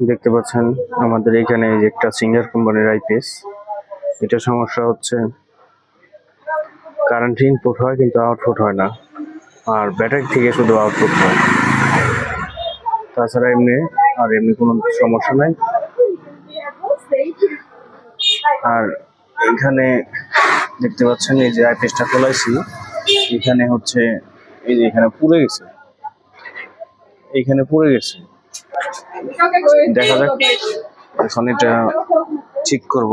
দেখতে পাচ্ছেন আমাদের এখানে যে একটা সিঙ্গার কোম্পানির আইপিএস। এটা সমস্যা হচ্ছে কারেন্ট ইনপুট হয় কিন্তু আউটপুট হয় না, আর ব্যাটারি থেকে শুধু আউটপুট হয়। তাছাড়া এমনি আর এমনি কোনো সমস্যা নাই। আর এখানে দেখতে পাচ্ছেন এই যে আইপিএসটা খোলাইছি, এখানে হচ্ছে এই যে এখানে পুড়ে গেছে। এইখানে পুড়ে গেছে। দেখা যাক। এখন এটা ঠিক করব।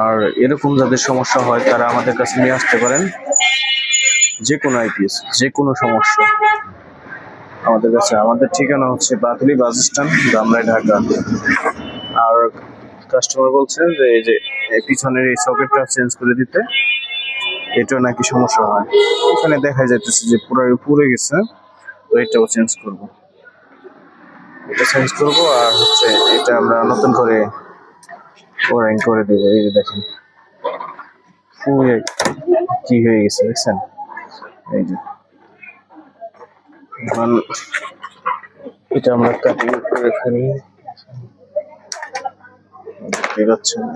আর এরকম যাদের সমস্যা হয়, তারা আমাদের কাছে নিয়ে আসতে পারেন। যে কোনো আইপিএস যে কোনো সমস্যা। আমাদের কাছে, আমাদের ঠিকানা হচ্ছে বাতুলি বাস স্ট্যান্ড গামরাই ঢাকা। আর কাস্টমার বলছেন যে, এই যে পিছনের এই সকেটটা চেঞ্জ করে দিতে এটা নাকি সমস্যা হয়। এখানে দেখা যাইতেছে যে পুরো পুড়ে গেছে, তো এটাও চেঞ্জ করব। এটা চেঞ্জ করব আর হচ্ছে এটা আমরা নতুন করে ওয়ারিং করে দেবো। এই যে দেখেন কি হয়ে গেছে দেখছেন? এই যে। এখন এটা আমরা কাটিং করে ফেলি।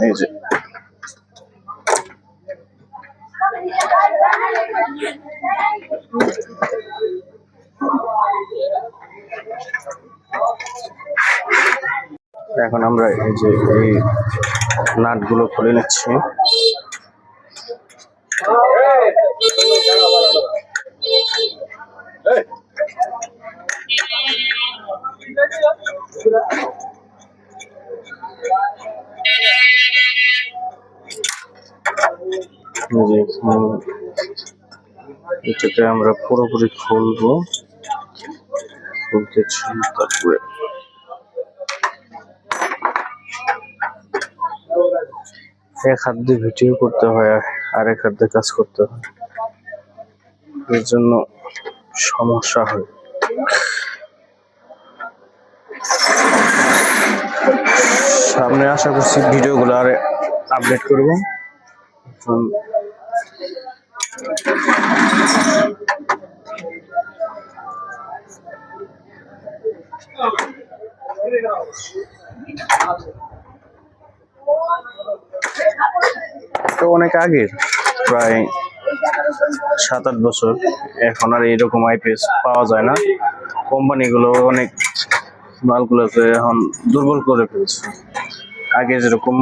এই যে। এখন আমরা এই যে এই নাটগুলো খুলে নিচ্ছি। আমরা পুরোপুরি খুলবো। খুলতেছি তারপরে এক হাত দিয়ে ভিডিও করতে হয় আর এক হাত দিয়ে কাজ করতে হয়। এর জন্য সমস্যা হয়। সামনে আশা করছি ভিডিওগুলো আর আপডেট করব। তো অনেক আগের, প্রায় সাত আট বছর। এখন আর এইরকম আইপিএস পাওয়া যায় না। কোম্পানিগুলো অনেক মালগুলোকে এখন দুর্বল করে ফেলছে। আগে যেরকম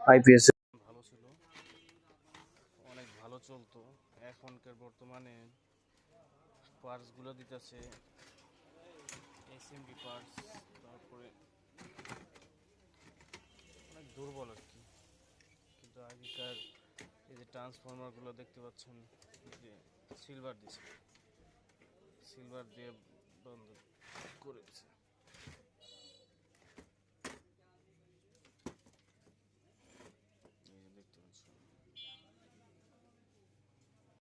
আইপিএস ভালো ছিল অনেক ভালো চলতো। এখনকার বর্তমানে পার্টসগুলো দিতেছে। এসএমডি পার্টস তারপরে অনেক দুর্বল আর কি কিন্তু আগেকার এই যে ট্রান্সফরমারগুলো দেখতে পাচ্ছেন যে সিলভার দিছে। সিলভার দিয়ে বন্ধ করেছে।